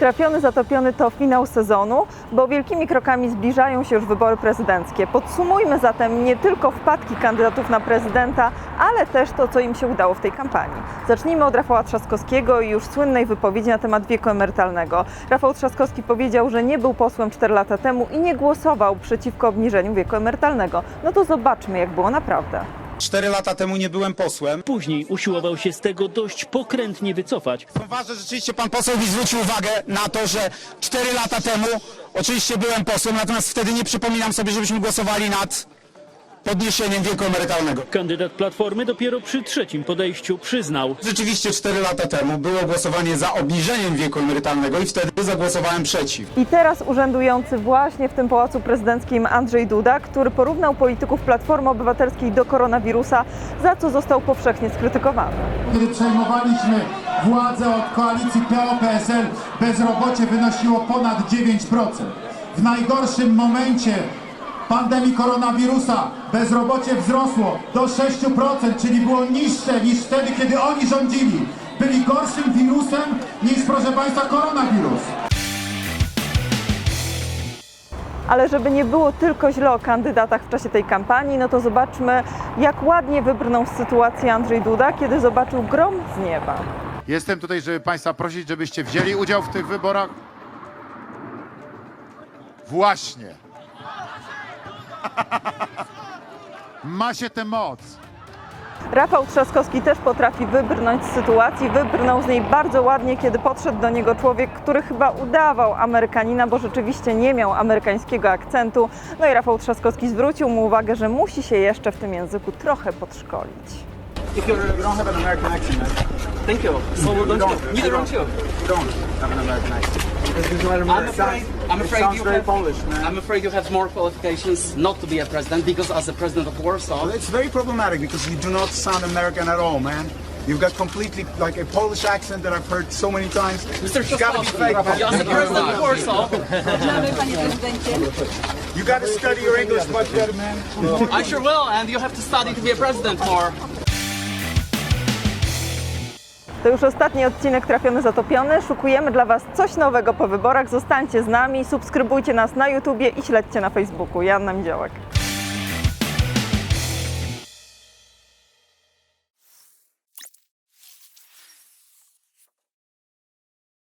Trafiony, zatopiony to finał sezonu, bo wielkimi krokami zbliżają się już wybory prezydenckie. Podsumujmy zatem nie tylko wpadki kandydatów na prezydenta, ale też to, co im się udało w tej kampanii. Zacznijmy od Rafała Trzaskowskiego i już słynnej wypowiedzi na temat wieku emerytalnego. Rafał Trzaskowski powiedział, że nie był posłem 4 lata temu i nie głosował przeciwko obniżeniu wieku emerytalnego. No to zobaczmy, jak było naprawdę. Cztery lata temu nie byłem posłem. Później usiłował się z tego dość pokrętnie wycofać. Ważne, że rzeczywiście pan poseł mi zwrócił uwagę na to, że cztery lata temu oczywiście byłem posłem, natomiast wtedy nie przypominam sobie, żebyśmy głosowali nad podniesieniem wieku emerytalnego. Kandydat Platformy dopiero przy trzecim podejściu przyznał. Rzeczywiście cztery lata temu było głosowanie za obniżeniem wieku emerytalnego i wtedy zagłosowałem przeciw. I teraz urzędujący właśnie w tym pałacu prezydenckim Andrzej Duda, który porównał polityków Platformy Obywatelskiej do koronawirusa, za co został powszechnie skrytykowany. Kiedy przejmowaliśmy władzę od koalicji PO-PSL, bezrobocie wynosiło ponad 9%. W najgorszym momencie pandemii koronawirusa bezrobocie wzrosło do 6%, czyli było niższe niż wtedy, kiedy oni rządzili. Byli gorszym wirusem niż, proszę Państwa, koronawirus. Ale żeby nie było tylko źle o kandydatach w czasie tej kampanii, no to zobaczmy, jak ładnie wybrnął z sytuacji Andrzej Duda, kiedy zobaczył grom z nieba. Jestem tutaj, żeby Państwa prosić, żebyście wzięli udział w tych wyborach. Właśnie. Ma się tę moc. Rafał Trzaskowski też potrafi wybrnąć z sytuacji. Wybrnął z niej bardzo ładnie, kiedy podszedł do niego człowiek, który chyba udawał Amerykanina, bo rzeczywiście nie miał amerykańskiego akcentu. No i Rafał Trzaskowski zwrócił mu uwagę, że musi się jeszcze w tym języku trochę podszkolić. If you're, you don't have an American accent, man. Thank you. So don't, you? Neither don't you. You don't have an American accent. I'm afraid. I'm afraid you have. Polish, man. I'm afraid you have more qualifications not to be a president because as a president of Warsaw. Well, it's very problematic because you do not sound American at all, man. You've got completely like a Polish accent that I've heard so many times. Mr. It's gotta be fake, Trzaskowski, as man. president of Warsaw, You gotta study your English much better, man. I sure will, and you have to study to be a president more. To już ostatni odcinek Trafiony Zatopiony. Szukujemy dla Was coś nowego po wyborach. Zostańcie z nami, subskrybujcie nas na YouTubie i śledźcie na Facebooku. Joanna Miziołek.